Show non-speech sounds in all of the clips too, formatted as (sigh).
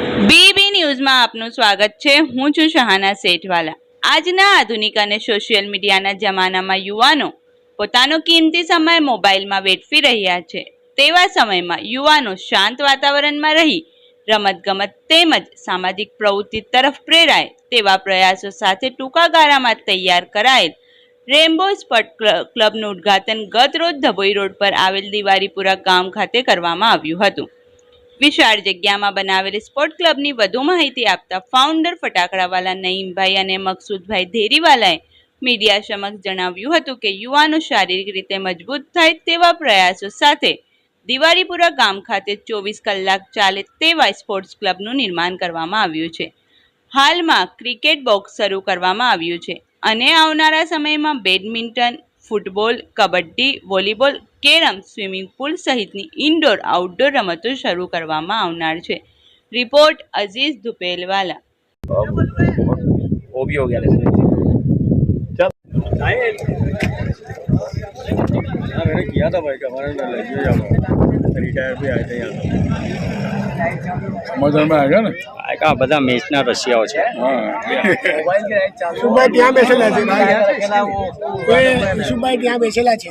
BB ન્યૂઝમાં આપનું સ્વાગત છે. હું છું શહાના શેઠવાલા. આજના આધુનિક અને સોશિયલ મીડિયાના જમાનામાં યુવાનો પોતાનો કિંમતી સમય મોબાઈલમાં વેડફી રહ્યા છે. તેવા સમયમાં યુવાનો શાંત વાતાવરણમાં રહી, રમતગમત તેમજ સામાજિક પ્રવૃત્તિ તરફ પ્રેરાય તેવા પ્રયાસો સાથે ટૂંકા ગાળામાં તૈયાર કરાયેલ રેમ્બો સ્પોર્ટ ક્લ- ક્લબનું ઉદ્ઘાટન ગત રોજ ધભોઈ રોડ પર આવેલ દિવારીપુરા ગામ ખાતે કરવામાં આવ્યું હતું. વિશાળ જગ્યામાં બનાવેલી સ્પોર્ટ ક્લબની વધુ માહિતી આપતા ફાઉન્ડર ફટાકડાવાલા નઈમભાઈ અને મકસૂદભાઈ ધેરીવાલાએ મીડિયા સમક્ષ જણાવ્યું હતું કે યુવાનો શારીરિક રીતે મજબૂત થાય તેવા પ્રયાસો સાથે દિવાળીપુરા ગામ ખાતે ચોવીસ કલાક ચાલે તેવા સ્પોર્ટ્સ ક્લબનું નિર્માણ કરવામાં આવ્યું છે. હાલમાં ક્રિકેટ બોક્સ શરૂ કરવામાં આવ્યું છે અને આવનારા સમયમાં badminton football kabaddi volleyball carrom swimming pool સહિતની ઇન્ડોર આઉટડોર રમતો શરૂ કરવામાં આવનાર છે રિપોર્ટ અઝીઝ ધુપેલવાલા वो भी हो गया जैसे हाँ मैंने किया था भाई का हमारे ना लगी जाओ रिटायर भी आए थे यहाँ મજામાં આવ્યા ને? આ બધા મેચના રશિયાઓ છે. સુભાઈ ત્યાં બેસેલા છે. કોઈ ત્યાં બેસેલા છે.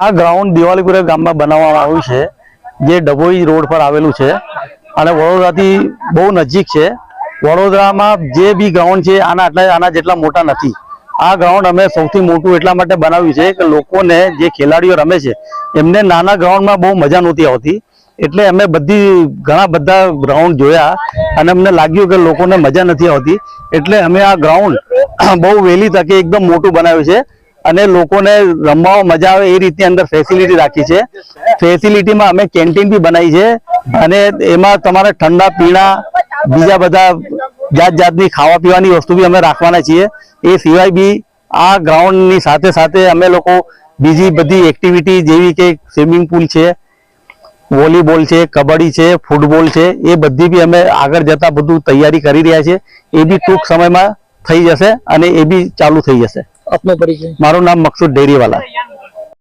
આ ગ્રાઉન્ડ દિવાળીપુરા ગામમાં બનાવવામાં આવ્યું છે, જે ડભોઈ રોડ પર આવેલું છે અને વડોદરાથી બહુ નજીક છે. વડોદરામાં જે બી ગ્રાઉન્ડ છે, આના આટલા આના જેટલા મોટા નથી. આ ગ્રાઉન્ડ અમે સૌથી મોટું એટલા માટે બનાવ્યું છે કે લોકોને જે ખેલાડીઓ રમે છે, એમને નાના ગ્રાઉન્ડમાં બહુ મજા નહોતી આવતી. એટલે અમે બધી, ઘણા બધા ગ્રાઉન્ડ જોયા અને અમને લાગ્યું કે લોકોને મજા નથી આવતી. એટલે અમે આ ગ્રાઉન્ડ (coughs) બહુ વહેલી તકે એકદમ મોટું બનાવ્યું છે અને લોકોને રમવામાં મજા આવે એ રીતની અંદર ફેસિલિટી રાખી છે. ફેસિલિટીમાં અમે કેન્ટીન બી બનાવી છે અને એમાં તમારે ઠંડા પીણા, બીજા બધા જાત જાતની ખાવા પીવાની વસ્તુ બી અમે રાખવાના છીએ. એ સિવાય બી આ ગ્રાઉન્ડની સાથે સાથે અમે લોકો બીજી બધી એક્ટિવિટી જેવી કે સ્વિમિંગ પુલ છે વોલીબોલ છે કબડ્ડી છે ફૂટબોલ છે એ બધી બી અમે આગળ જતા બધું તૈયારી કરી રહ્યા છે એ બી ટૂંક સમયમાં થઈ જશે અને એ બી ચાલુ થઈ જશે. આપનો પરિચય. મારું નામ મકસુદ ડેરીવાલા.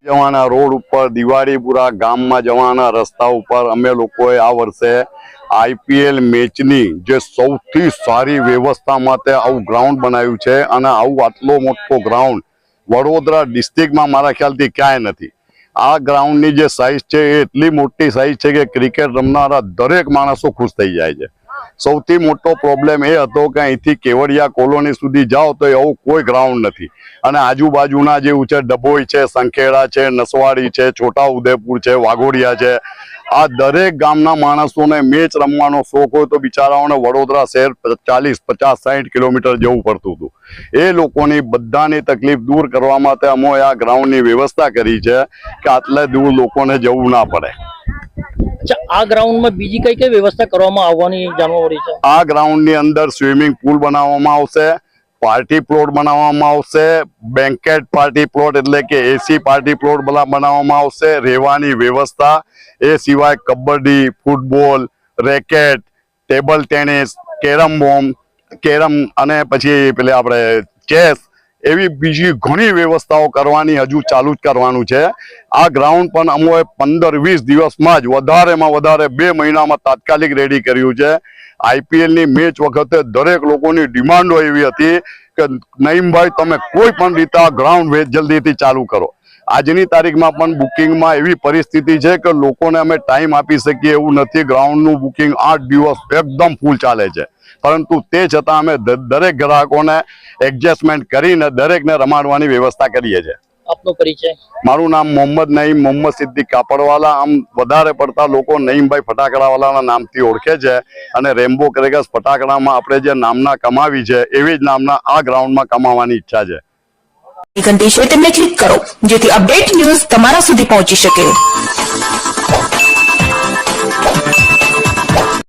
જવાના રોડ ઉપર દિવાળીપુરા ગામમાં જવાના રસ્તા ઉપર અમે લોકોએ આ વર્ષે આઈપીએલ મેચની જે સૌથી સારી વ્યવસ્થા માટે આવું ગ્રાઉન્ડ બનાવ્યું છે અને આવું આટલો મોટો ગ્રાઉન્ડ વડોદરા ડિસ્ટ્રિક્ટમાં મારા ખ્યાલથી ક્યાંય નથી. આ ગ્રાઉન્ડની જે સાઇઝ છે એ એટલી મોટી સાઇઝ છે કે ક્રિકેટ રમનારા દરેક માણસો ખુશ થઈ જાય છે. સૌથી મોટો પ્રોબ્લેમ એ હતો કે અહીંથી કેવડિયા કોલોની સુધી જાઓ તો એવું કોઈ ગ્રાઉન્ડ નથી. અને આજુબાજુના જેવું છે, ડભોઈ છે, સંખેડા છે, નસવાડી છે છોટા ઉદેપુર છે, વાઘોડિયા છે આ દરેક ગામના માણસોને મેચ રમવાનો શોખ હોય તો બિચારાઓને વડોદરા શહેર ચાલીસ પચાસ સાઠ કિલોમીટર જવું પડતું હતું. એ લોકોની બધાની તકલીફ દૂર કરવા માટે અમે આ ગ્રાઉન્ડની વ્યવસ્થા કરી છે કે આટલે દૂર લોકોને જવું ના પડે. આ ગ્રાઉન્ડમાં બીજી કઈ કઈ વ્યવસ્થા કરવામાં આવવાની જાણવા મળી છે? આ ગ્રાઉન્ડની અંદર સ્વિમિંગ પુલ બનાવવામાં આવશે પાર્ટી પ્લોટ બનાવવામાં આવશે બેન્કેટ પાર્ટી પ્લોટ એટલે કે એસી પાર્ટી પ્લોટ બના- બનાવવામાં આવશે, રહેવાની વ્યવસ્થા, એ સિવાય kabaddi football racket table tennis carrom બોમ કેરમ અને પછી પેલે આપણે ચેસ એવી બીજી ઘણી વ્યવસ્થાઓ કરવાની હજુ ચાલુ જ કરવાનું છે. આ ગ્રાઉન્ડ પણ અમોએ પંદર વીસ દિવસમાં જ વધારેમાં વધારે બે મહિનામાં તાત્કાલિક રેડી કર્યું છે. આઈપીએલની મેચ વખતે દરેક લોકોની ડિમાન્ડો એવી હતી કે નઈમભાઈ, તમે કોઈ પણ રીતે ગ્રાઉન્ડ વેચ જલ્દીથી ચાલુ કરો. આજની તારીખમાં પણ બુકિંગમાં એવી પરિસ્થિતિ છે કે લોકોને અમે ટાઈમ આપી શકીએ એવું નથી. ગ્રાઉન્ડનું બુકિંગ આઠ દિવસ એકદમ ફૂલ ચાલે છે. પરંતુ તે છતાં અમે દરેક ગ્રાહકોને એડજસ્ટમેન્ટ કરીને દરેકને રમાડવાની વ્યવસ્થા કરીએ છીએ. આપનો પરિચય? મારું નામ મોહમ્મદ નઈમ મોહમ્મદ સિદ્દીક કાપડવાલા. આમ વધારે પડતા લોકો નઈમભાઈ ફટાકડાવાલાના નામથી ઓળખે છે અને રેમ્બો ક્રેગસ ફટાકડામાં આપણે જે નામના કમાવી છે એવી જ નામના આ ગ્રાઉન્ડમાં કમાવાની ઈચ્છા છે. ઘંટી છે તેમને ક્લિક કરો જેથી અપડેટ ન્યૂઝ તમારા સુધી પહોંચી શકે.